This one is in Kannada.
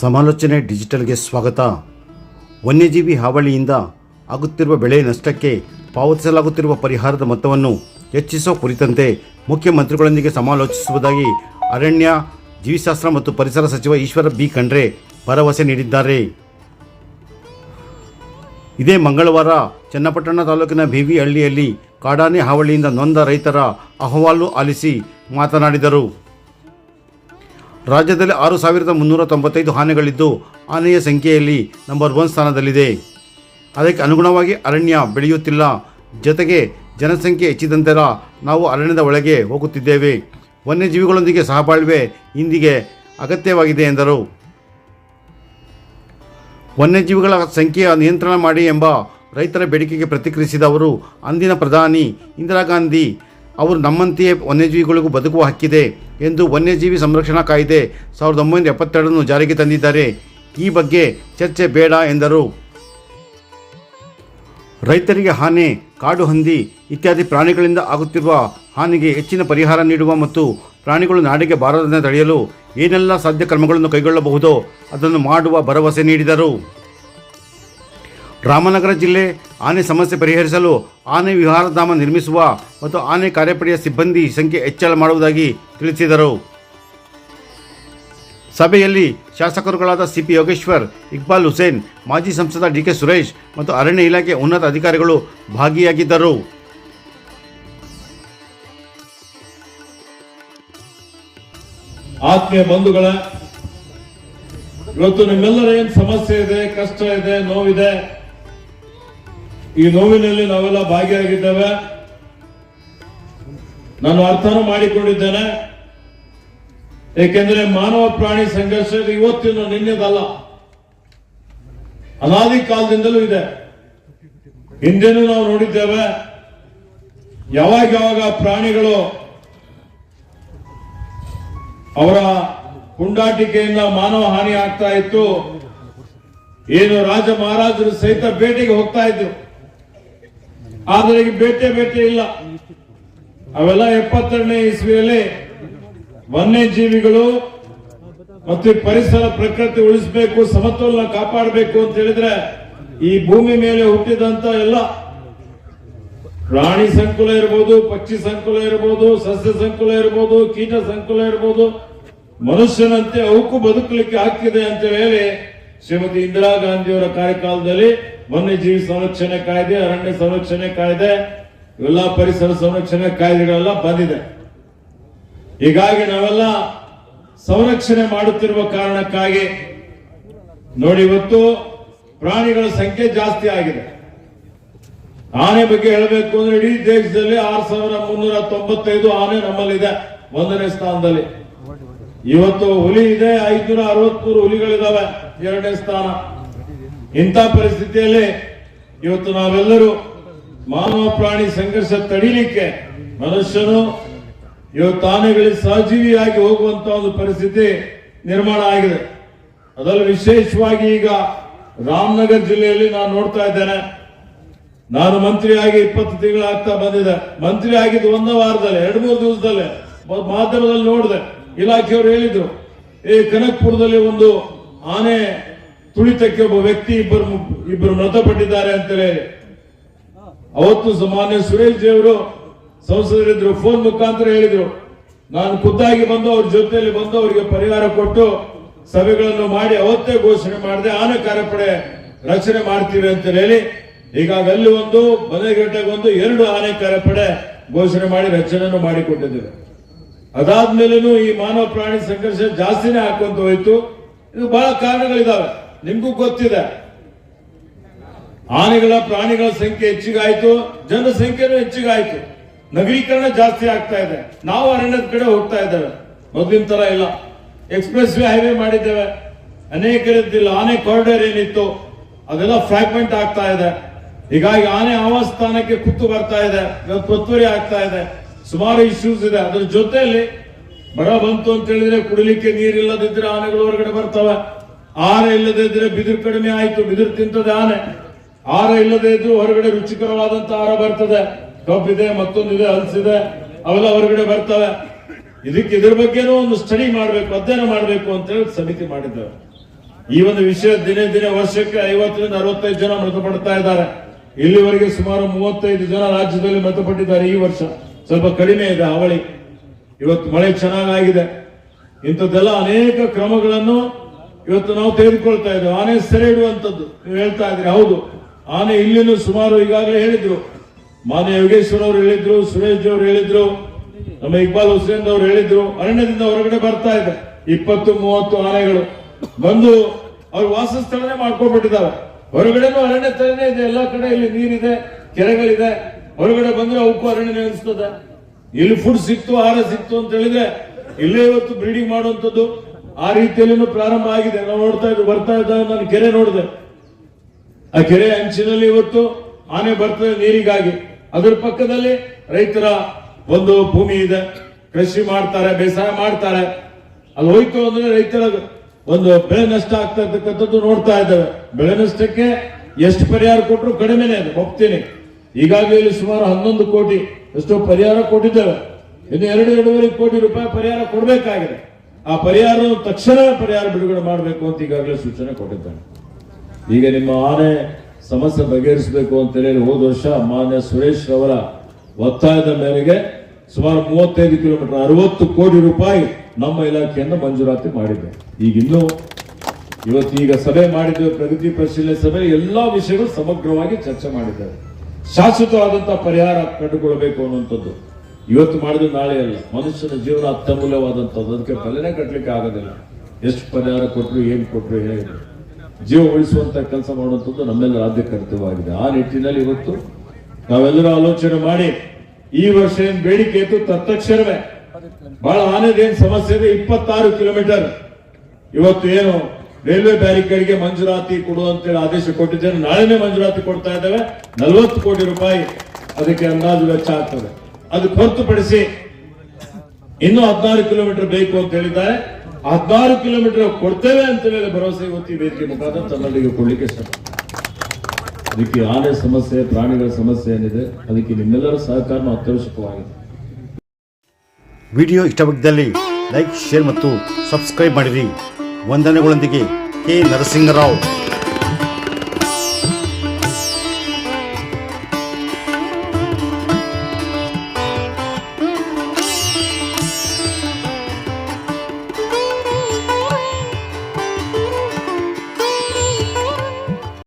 ಸಮಾಲೋಚನೆ ಡಿಜಿಟಲ್ಗೆ ಸ್ವಾಗತ. ವನ್ಯಜೀವಿ ಹಾವಳಿಯಿಂದ ಆಗುತ್ತಿರುವ ಬೆಳೆ ನಷ್ಟಕ್ಕೆ ಪಾವತಿಸಲಾಗುತ್ತಿರುವ ಪರಿಹಾರದ ಮೊತ್ತವನ್ನು ಹೆಚ್ಚಿಸುವ ಕುರಿತಂತೆ ಮುಖ್ಯಮಂತ್ರಿಗಳೊಂದಿಗೆ ಸಮಾಲೋಚಿಸುವುದಾಗಿ ಅರಣ್ಯ, ಜೀವಿಶಾಸ್ತ್ರ ಮತ್ತು ಪರಿಸರ ಸಚಿವ ಈಶ್ವರ ಬಿ. ಖಂಡ್ರೆ ಭರವಸೆ ನೀಡಿದ್ದಾರೆ. ಇದೇ ಮಂಗಳವಾರ ಚನ್ನಪಟ್ಟಣ ತಾಲೂಕಿನ ಹಳ್ಳಿಯಲ್ಲಿ ಕಾಡಾನೆ ಹಾವಳಿಯಿಂದ ನೊಂದ ರೈತರ ಅಹವಾಲು ಆಲಿಸಿ ಮಾತನಾಡಿದರು. ರಾಜ್ಯದಲ್ಲಿ ಆರು ಸಾವಿರದ ಮುನ್ನೂರ ತೊಂಬತ್ತೈದು ಆನೆಗಳಿದ್ದು, ಆನೆಯ ಸಂಖ್ಯೆಯಲ್ಲಿ ನಂಬರ್ ಒನ್ ಸ್ಥಾನದಲ್ಲಿದೆ. ಅದಕ್ಕೆ ಅನುಗುಣವಾಗಿ ಅರಣ್ಯ ಬೆಳೆಯುತ್ತಿಲ್ಲ. ಜೊತೆಗೆ ಜನಸಂಖ್ಯೆ ಹೆಚ್ಚಿದಂತೆಲ್ಲ ನಾವು ಅರಣ್ಯದ ಒಳಗೆ ಹೋಗುತ್ತಿದ್ದೇವೆ. ವನ್ಯಜೀವಿಗಳೊಂದಿಗೆ ಸಹಬಾಳ್ವೆ ಇಂದಿಗೆ ಅಗತ್ಯವಾಗಿದೆ ಎಂದರು. ವನ್ಯಜೀವಿಗಳ ಸಂಖ್ಯೆಯ ನಿಯಂತ್ರಣ ಮಾಡಿ ಎಂಬ ರೈತರ ಬೇಡಿಕೆಗೆ ಪ್ರತಿಕ್ರಿಯಿಸಿದ ಅವರು, ಅಂದಿನ ಪ್ರಧಾನಿ ಇಂದಿರಾ ಗಾಂಧಿ ಅವರು ನಮ್ಮಂತೆಯೇ ವನ್ಯಜೀವಿಗಳಿಗೂ ಬದುಕುವ ಹಕ್ಕಿದೆ. ಎಂದು ವನ್ಯಜೀವಿ ಸಂರಕ್ಷಣಾ ಕಾಯ್ದೆ ಸಾವಿರದ ಒಂಬೈನೂರ ಎಪ್ಪತ್ತೆರಡನ್ನು ಜಾರಿಗೆ ತಂದಿದ್ದಾರೆ. ಈ ಬಗ್ಗೆ ಚರ್ಚೆ ಬೇಡ ಎಂದರು. ರೈತರಿಗೆ ಹಾನಿ, ಕಾಡು ಹಂದಿ ಇತ್ಯಾದಿ ಪ್ರಾಣಿಗಳಿಂದ ಆಗುತ್ತಿರುವ ಹಾನಿಗೆ ಹೆಚ್ಚಿನ ಪರಿಹಾರ ನೀಡುವ ಮತ್ತು ಪ್ರಾಣಿಗಳು ನಾಡಿಗೆ ಬಾರದಂತೆ ತಡೆಯಲು ಏನೆಲ್ಲ ಸಾಧ್ಯ ಕ್ರಮಗಳನ್ನು ಕೈಗೊಳ್ಳಬಹುದೋ ಅದನ್ನು ಮಾಡುವ ಭರವಸೆ ನೀಡಿದರು. ರಾಮನಗರ ಜಿಲ್ಲೆ ಆನೆ ಸಮಸ್ಯೆ ಪರಿಹರಿಸಲು ಆನೆ ವಿಹಾರಧಾಮ ನಿರ್ಮಿಸುವ ಮತ್ತು ಆನೆ ಕಾರ್ಯಪಡೆಯ ಸಿಬ್ಬಂದಿ ಸಂಖ್ಯೆ ಹೆಚ್ಚಳ ಮಾಡುವುದಾಗಿ ತಿಳಿಸಿದರು. ಸಭೆಯಲ್ಲಿ ಶಾಸಕರುಗಳಾದ ಸಿಪಿ ಯೋಗೇಶ್ವರ್, ಇಕ್ಬಾಲ್ ಹುಸೇನ್, ಮಾಜಿ ಸಂಸದ ಡಿಕೆ ಸುರೇಶ್ ಮತ್ತು ಅರಣ್ಯ ಇಲಾಖೆ ಉನ್ನತ ಅಧಿಕಾರಿಗಳು ಭಾಗಿಯಾಗಿದ್ದರು. ಆತ್ಮೀಯ ಬಂಧುಗಳ, ಇವತ್ತು ನಿಮ್ಮೆಲ್ಲರ ಏನ್ ಸಮಸ್ಯೆ ಇದೆ, ಕಷ್ಟ ಇದೆ, ನೋವಿದೆ ಈ ನೋವಿನಲ್ಲಿ ನಾವೆಲ್ಲ ಭಾಗಿಯಾಗಿದ್ದೇವೆ. ನಾನು ಅರ್ಥನೂ ಮಾಡಿಕೊಂಡಿದ್ದೇನೆ. ಏಕೆಂದ್ರೆ ಮಾನವ ಪ್ರಾಣಿ ಸಂಘರ್ಷ ಇವತ್ತಿನ ನಿನ್ನೆದಲ್ಲ, ಅನಾದಿ ಕಾಲದಿಂದಲೂ ಇದೆ. ಹಿಂದೆನೂ ನಾವು ನೋಡಿದ್ದೇವೆ, ಯಾವಾಗ ಯಾವಾಗ ಪ್ರಾಣಿಗಳು ಅವರ ಪುಂಡಾಟಿಕೆಯಿಂದ ಮಾನವ ಹಾನಿ ಆಗ್ತಾ ಇತ್ತು, ಏನು ರಾಜ ಮಹಾರಾಜರು ಸಹಿತ ಭೇಟಿಗೆ ಹೋಗ್ತಾ ಇದ್ರು. ಆದರೆ ಈಗ ಬೇಟೆ ಬೇಟೆ ಇಲ್ಲ. ಅವೆಲ್ಲ ಎಪ್ಪತ್ತೆರಡನೇ ಇಸ್ವಿಯಲ್ಲಿ ವನ್ಯಜೀವಿಗಳು ಮತ್ತು ಪರಿಸರ ಪ್ರಕೃತಿ ಉಳಿಸಬೇಕು, ಸಮತೋಲನ ಕಾಪಾಡಬೇಕು ಅಂತ ಹೇಳಿದ್ರೆ ಈ ಭೂಮಿ ಮೇಲೆ ಹುಟ್ಟಿದಂತ ಎಲ್ಲ ಪ್ರಾಣಿ ಸಂಕುಲ ಇರಬಹುದು ಪಕ್ಷಿ ಸಂಕುಲ ಇರಬಹುದು ಸಸ್ಯ ಸಂಕುಲ ಇರಬಹುದು ಕೀಟ ಸಂಕುಲ ಇರಬಹುದು ಮನುಷ್ಯನಂತೆ ಅವಕ್ಕೂ ಬದುಕಲಿಕ್ಕೆ ಹಾಕಿದೆ ಅಂತ ಹೇಳಿ ಶ್ರೀಮತಿ ಇಂದಿರಾ ಗಾಂಧಿಯವರ ಕಾರ್ಯಕಾಲದಲ್ಲಿ ವನ್ಯಜೀವಿ ಸಂರಕ್ಷಣೆ ಕಾಯ್ದೆ, ಅರಣ್ಯ ಸಂರಕ್ಷಣೆ ಕಾಯ್ದೆ ಇವೆಲ್ಲ ಪರಿಸರ ಸಂರಕ್ಷಣೆ ಕಾಯ್ದೆಗಳೆಲ್ಲ ಬಂದಿದೆ. ಹೀಗಾಗಿ ನಾವೆಲ್ಲ ಸಂರಕ್ಷಣೆ ಮಾಡುತ್ತಿರುವ ಕಾರಣಕ್ಕಾಗಿ ನೋಡಿ ಇವತ್ತು ಪ್ರಾಣಿಗಳ ಸಂಖ್ಯೆ ಜಾಸ್ತಿ ಆಗಿದೆ. ಆನೆ ಬಗ್ಗೆ ಹೇಳಬೇಕು ಅಂದ್ರೆ ಇಡೀ ದೇಶದಲ್ಲಿ ಆರು ಸಾವಿರ ಮುನ್ನೂರ ತೊಂಬತ್ತೈದು ಆನೆ ನಮ್ಮಲ್ಲಿದೆ ಒಂದನೇ ಸ್ಥಾನದಲ್ಲಿ. ಇವತ್ತು ಹುಲಿ ಇದೆ, ಐದುನೂರ ಅರವತ್ಮೂರು ಹುಲಿಗಳಿದಾವೆ, ಎರಡನೇ ಸ್ಥಾನ. ಇಂಥ ಪರಿಸ್ಥಿತಿಯಲ್ಲಿ ಇವತ್ತು ನಾವೆಲ್ಲರೂ ಮಾನವ ಪ್ರಾಣಿ ಸಂಘರ್ಷ ತಡಿಲಿಕ್ಕೆ ಮನುಷ್ಯನು ಇವತ್ತು ಆನೆಗಳಿಗೆ ಸಹಜೀವಿಯಾಗಿ ಹೋಗುವಂತ ಒಂದು ಪರಿಸ್ಥಿತಿ ನಿರ್ಮಾಣ ಆಗಿದೆ. ಅದರಲ್ಲಿ ವಿಶೇಷವಾಗಿ ಈಗ ರಾಮನಗರ ಜಿಲ್ಲೆಯಲ್ಲಿ ನಾನು ನೋಡ್ತಾ ಇದ್ದೇನೆ. ನಾನು ಮಂತ್ರಿಯಾಗಿ ಇಪ್ಪತ್ತು ತಿಂಗಳಾಗ್ತಾ ಬಂದಿದೆ ಮಂತ್ರಿ ಆಗಿದ್ದು ಒಂದ ವಾರದಲ್ಲಿ, ಎರಡು ಮೂರು ದಿವಸದಲ್ಲಿ ಮಾಧ್ಯಮದಲ್ಲಿ ನೋಡಿದೆ. ಇಲಾಖೆಯವರು ಹೇಳಿದ್ರು ಈ ಕನಕ್ಪುರದಲ್ಲಿ ಒಂದು ಆನೆ ತುಳಿತಕ್ಕೆ ಒಬ್ಬ ವ್ಯಕ್ತಿ ಇಬ್ಬರು ಇಬ್ಬರು ಮೃತಪಟ್ಟಿದ್ದಾರೆ ಅಂತೇಳಿ. ಅವತ್ತು ಸಾಮಾನ್ಯ ಸುರೇಶ್ ಜಿ ಸಂಸದರಿದ್ರು, ಫೋನ್ ಮುಖಾಂತರ ಹೇಳಿದ್ರು. ನಾನು ಖುದ್ದಾಗಿ ಬಂದು ಅವ್ರ ಜೊತೆಯಲ್ಲಿ ಬಂದು ಅವರಿಗೆ ಪರಿಹಾರ ಕೊಟ್ಟು ಸಭೆಗಳನ್ನು ಮಾಡಿ ಅವತ್ತೇ ಘೋಷಣೆ ಮಾಡಿದೆ ಆನೆ ಕಾರ್ಯಪಡೆ ರಕ್ಷಣೆ ಮಾಡ್ತೀವಿ ಅಂತ ಹೇಳಿ. ಈಗ ಅಲ್ಲಿ ಒಂದು ಮನೆಗಟ್ಟೆಗೊಂದು ಎರಡು ಆನೆ ಕಾರ್ಯಪಡೆ ಘೋಷಣೆ ಮಾಡಿ ರಚನೆಯನ್ನು ಮಾಡಿಕೊಟ್ಟಿದ್ದೇವೆ. ಅದಾದ್ಮೇಲೂ ಈ ಮಾನವ ಪ್ರಾಣಿ ಸಂಘರ್ಷ ಜಾಸ್ತಿನೇ ಹಾಕೊಂತ ಹೋಯ್ತು. ಇದು ಬಹಳ ಕಾರಣಗಳಿದಾವೆ. ನಿಮ್ಗೂ ಗೊತ್ತಿದೆ. ಆನೆಗಳ ಪ್ರಾಣಿಗಳ ಸಂಖ್ಯೆ ಹೆಚ್ಚಿಗಾಯ್ತು ಜನಸಂಖ್ಯೆನೂ ಹೆಚ್ಚಿಗಾಯ್ತು. ನಗರೀಕರಣ ಜಾಸ್ತಿ ಆಗ್ತಾ ಇದೆ. ನಾವು ಅರಣ್ಯದ ಕಡೆ ಹೋಗ್ತಾ ಇದ್ದೇವೆ. ಮೊದಲಿನ ತರ ಇಲ್ಲ. ಎಕ್ಸ್ಪ್ರೆಸ್ ವೇ ಹೈವೇ ಮಾಡಿದ್ದೇವೆ. ಅನೇಕ ರೀತಿಯಲ್ಲಿ ಆನೆ ಕಾರಿಡಾರ್ ಏನಿತ್ತು? ಅದೆಲ್ಲ ಫ್ರಾಗ್ಮೆಂಟ್ ಆಗ್ತಾ ಇದೆ. ಹೀಗಾಗಿ ಆನೆ ಆವಾಸ್ಥಾನಕ್ಕೆ ಕುತ್ತು ಬರ್ತಾ ಇದೆ. ಪತ್ವರಿ ಆಗ್ತಾ ಇದೆ. ಸುಮಾರು ಇಶ್ಯೂಸ್ ಇದೆ. ಅದ್ರ ಜೊತೆಯಲ್ಲಿ ಬರ ಬಂತು ಅಂತ ಹೇಳಿದ್ರೆ ಕುಡಿಲಿಕ್ಕೆ ನೀರಿಲ್ಲದಿದ್ರೆ ಆನೆಗಳು ಹೊರಗಡೆ ಬರ್ತವೆ. ಆಹಾರ ಇಲ್ಲದೇ ಇದ್ರೆ ಬಿದಿರು ಕಡಿಮೆ ಆಯ್ತು, ಬಿದಿರು ತಿಂತದೆ ಆನೆ. ಆಹಾರ ಇಲ್ಲದೆ ಇದ್ರು ಹೊರಗಡೆ ರುಚಿಕರವಾದಂತ ಆಹಾರ ಬರ್ತದೆ. ಕಬ್ಬಿದೆ, ಮತ್ತೊಂದಿದೆ, ಹಲಸಿದೆ, ಅವೆಲ್ಲ ಹೊರಗಡೆ ಬರ್ತವೆ. ಇದಕ್ಕೆ ಇದ್ರ ಬಗ್ಗೆನೂ ಒಂದು ಸ್ಟಡಿ ಮಾಡಬೇಕು, ಅಧ್ಯಯನ ಮಾಡಬೇಕು ಅಂತ ಹೇಳಿ ಸಮಿತಿ ಮಾಡಿದ್ದೇವೆ ಈ ಒಂದು ವಿಷಯ ದಿನೇ ದಿನೇ ವರ್ಷಕ್ಕೆ ಐವತ್ತರಿಂದ ಅರವತ್ತೈದು ಜನ ಮೃತಪಡ್ತಾ ಇದ್ದಾರೆ. ಇಲ್ಲಿವರೆಗೆ ಸುಮಾರು ಮೂವತ್ತೈದು ಜನ ರಾಜ್ಯದಲ್ಲಿ ಮೃತಪಟ್ಟಿದ್ದಾರೆ ಈ ವರ್ಷ. ಸ್ವಲ್ಪ ಕಡಿಮೆ ಇದೆ ಅವಳಿ ಇವತ್ತು ಮಳೆ ಚೆನ್ನಾಗಾಗಿದೆ. ಇಂಥದ್ದೆಲ್ಲ ಅನೇಕ ಕ್ರಮಗಳನ್ನು ಇವತ್ತು ನಾವು ತೆಗೆದುಕೊಳ್ತಾ ಇದ್ದೇವೆ. ಆನೆ ಸೆರೆ ಇಡುವಂಥದ್ದು ಹೇಳ್ತಾ ಇದ್ರೆ ಹೌದು. ಆನೆ ಇಲ್ಲಿನೂ ಸುಮಾರು ಈಗಾಗಲೇ ಹೇಳಿದ್ರು. ಮಾನ್ಯ ಯೋಗೇಶ್ವರ್ ಅವರು ಹೇಳಿದ್ರು, ಸುರೇಶ್ ಅವರು ಹೇಳಿದ್ರು, ನಮ್ಮ ಇಕ್ಬಾಲ್ ಹುಸೇನ್ ಅವರು ಹೇಳಿದ್ರು. ಅರಣ್ಯದಿಂದ ಹೊರಗಡೆ ಬರ್ತಾ ಇದೆ. ಇಪ್ಪತ್ತು, ಮೂವತ್ತು ಆನೆಗಳು. ಬಂದು ಅವ್ರು ವಾಸಸ್ಥಳನೇ ಮಾಡ್ಕೊಂಡ್ಬಿಟ್ಟಿದ್ದಾರೆ. ಹೊರಗಡೆನೂ ಅರಣ್ಯ ತರನೇ ಇದೆ. ಎಲ್ಲಾ ಕಡೆ ಇಲ್ಲಿ ನೀರಿದೆ, ಕೆರೆಗಳಿದೆ. ಹೊರಗಡೆ ಬಂದ್ರೆ ಅವಕ್ಕೂ ಅರಣ್ಯ ಅನಿಸ್ತದೆ ಇಲ್ಲಿ ಫುಡ್ ಸಿಕ್ತು, ಆಹಾರ ಸಿಕ್ತು ಅಂತ ಹೇಳಿದ್ರೆ ಇಲ್ಲೇ ಇವತ್ತು ಬ್ರೀಡಿಂಗ್ ಮಾಡುವಂತದ್ದು ಆ ರೀತಿಯಲ್ಲಿನೂ ಪ್ರಾರಂಭ ಆಗಿದೆ. ನಾವು ನೋಡ್ತಾ ಇದ್ವಿ ಬರ್ತಾ ಇದ್ದ, ನಾನು ಕೆರೆ ನೋಡಿದೆ. ಆ ಕೆರೆ ಅಂಚಿನಲ್ಲಿ ಇವತ್ತು ಆನೆ ಬರ್ತದೆ ನೀರಿಗಾಗಿ. ಅದರ ಪಕ್ಕದಲ್ಲಿ ರೈತರ ಒಂದು ಭೂಮಿ ಇದೆ. ಕೃಷಿ ಮಾಡ್ತಾರೆ, ಬೇಸಾಯ ಮಾಡ್ತಾರೆ. ಅಲ್ಲಿ ಹೋಯ್ತು ಅಂದ್ರೆ ರೈತರ ಒಂದು ಬೆಳೆ ನಷ್ಟ ಆಗ್ತಾ ಇರ್ತಕ್ಕಂಥದ್ದು ನೋಡ್ತಾ ಇದ್ದಾವೆ. ಬೆಳೆ ನಷ್ಟಕ್ಕೆ ಎಷ್ಟು ಪರಿಹಾರ ಕೊಟ್ಟರು ಕಡಿಮೆನೆ ಅದು, ಒಪ್ತೀನಿ. ಈಗಾಗಲೇ ಇಲ್ಲಿ ಸುಮಾರು ಹನ್ನೊಂದು ಕೋಟಿ ಎಷ್ಟೋ ಪರಿಹಾರ ಕೊಟ್ಟಿದ್ದೇವೆ. ಇನ್ನು ಎರಡು ಎರಡೂವರೆ ಕೋಟಿ ರೂಪಾಯಿ ಪರಿಹಾರ ಕೊಡಬೇಕಾಗಿದೆ. ಆ ಪರಿಹಾರ ತಕ್ಷಣ ಪರಿಹಾರ ಬಿಡುಗಡೆ ಮಾಡಬೇಕು ಅಂತ ಈಗಾಗಲೇ ಸೂಚನೆ ಕೊಟ್ಟಿದ್ದಾನೆ. ಈಗ ನಿಮ್ಮ ಆನೆ ಸಮಸ್ಯೆ ಬಗೆಹರಿಸಬೇಕು ಅಂತ ಹೇಳಿ ಹೋದ ವರ್ಷ ಮಾನ್ಯ ಸುರೇಶ್ ಅವರ ಒತ್ತಾಯದ ಮೇರೆಗೆ ಸುಮಾರು ಮೂವತ್ತೈದು ಕಿಲೋಮೀಟರ್ ಅರವತ್ತು ಕೋಟಿ ರೂಪಾಯಿ ನಮ್ಮ ಇಲಾಖೆಯನ್ನು ಮಂಜೂರಾತಿ ಮಾಡಿದೆ. ಈಗ ಇನ್ನು ಇವತ್ತು ಈಗ ಸಭೆ ಮಾಡಿದ್ದೇವೆ ಪ್ರಗತಿ ಪರಿಶೀಲನೆ ಸಭೆ, ಎಲ್ಲಾ ವಿಷಯಗಳು ಸಮಗ್ರವಾಗಿ ಚರ್ಚೆ ಮಾಡಿದ್ದಾರೆ. ಶಾಶ್ವತವಾದಂತಹ ಪರಿಹಾರ ಕಂಡುಕೊಳ್ಬೇಕು ಅನ್ನುವಂಥದ್ದು. ಇವತ್ತು ಮಾಡಿದ್ರೆ ನಾಳೆ ಅಲ್ಲ. ಮನುಷ್ಯನ ಜೀವನ ಅತ್ಯಮೂಲ್ಯವಾದಂಥದ್ದು. ಅದಕ್ಕೆ ಬೆಲೆನೇ ಕಟ್ಟಲಿಕ್ಕೆ ಆಗೋದಿಲ್ಲ. ಎಷ್ಟು ಪರಿಹಾರ ಕೊಟ್ಟರು ಏನು ಕೊಟ್ಟರು ಜೀವ ಉಳಿಸುವಂತ ಕೆಲಸ ಮಾಡುವಂಥದ್ದು ನಮ್ಮೆಲ್ಲರ ಆದ್ಯ ಕರ್ತವ್ಯವಾಗಿದೆ. ಆ ನಿಟ್ಟಿನಲ್ಲಿ ಇವತ್ತು ನಾವೆಲ್ಲರೂ ಆಲೋಚನೆ ಮಾಡಿ, ಈ ವರ್ಷ ಏನು ಬೇಡಿಕೆ ಇತ್ತು ತತ್ತಕ್ಷರವೇ ಬಹಳ ಆನೆದೇನ್ ಸಮಸ್ಯೆ ಇದೆ. ಇಪ್ಪತ್ತಾರು ಕಿಲೋಮೀಟರ್. ಇವತ್ತು ಏನು ರೈಲ್ವೆ ಬ್ಯಾರಿಕೇಡ್ಗೆ ಮಂಜೂರಾತಿ ಕೊಡುವಂತೇಳಿ ಆದೇಶ ಕೊಟ್ಟಿದ್ದೇನೆ. ನಾಳೆನೇ ಮಂಜೂರಾತಿ ಕೊಡ್ತಾ ಇದ್ದೇವೆ. ನಲವತ್ತು ಕೋಟಿ ರೂಪಾಯಿ ಅದಕ್ಕೆ ಅಂದಾಜು ವೆಚ್ಚ ಆಗ್ತದೆ. ಅದಕ್ಕೆ ಹೊರತುಪಡಿಸಿ ಇನ್ನು ಹದಿನಾರು ಕಿಲೋಮೀಟರ್ ಬೇಕು ಅಂತ ಹೇಳಿದ್ದಾರೆ. ಹದಿನಾರು ಕಿಲೋಮೀಟರ್ ಕೊಡ್ತೇವೆ ಅಂತ ಹೇಳಿ ಭರವಸೆ ಗೊತ್ತಿ ವೇದಿಕೆ ಮುಖಾಂತರ ತನ್ನಲ್ಲಿಗೆ ಕೊಡ್ಲಿಕ್ಕೆ ಇಷ್ಟ ಅದಕ್ಕೆ ಆನೆ ಸಮಸ್ಯೆ, ಪ್ರಾಣಿಗಳ ಸಮಸ್ಯೆ ಏನಿದೆ, ಅದಕ್ಕೆ ನಿಮ್ಮೆಲ್ಲರ ಸಹಕಾರ ಅತ್ಯವಶ್ಯಕವಾಗಿದೆ. ವಿಡಿಯೋ ಇಷ್ಟವಾಗಿದ್ದಲ್ಲಿ ಲೈಕ್, ಶೇರ್ ಮತ್ತು ಸಬ್ಸ್ಕ್ರೈಬ್ ಮಾಡಿರಿ. ವಂದನೆಗಳೊಂದಿಗೆ ಕೆ ನರಸಿಂಗರಾವ್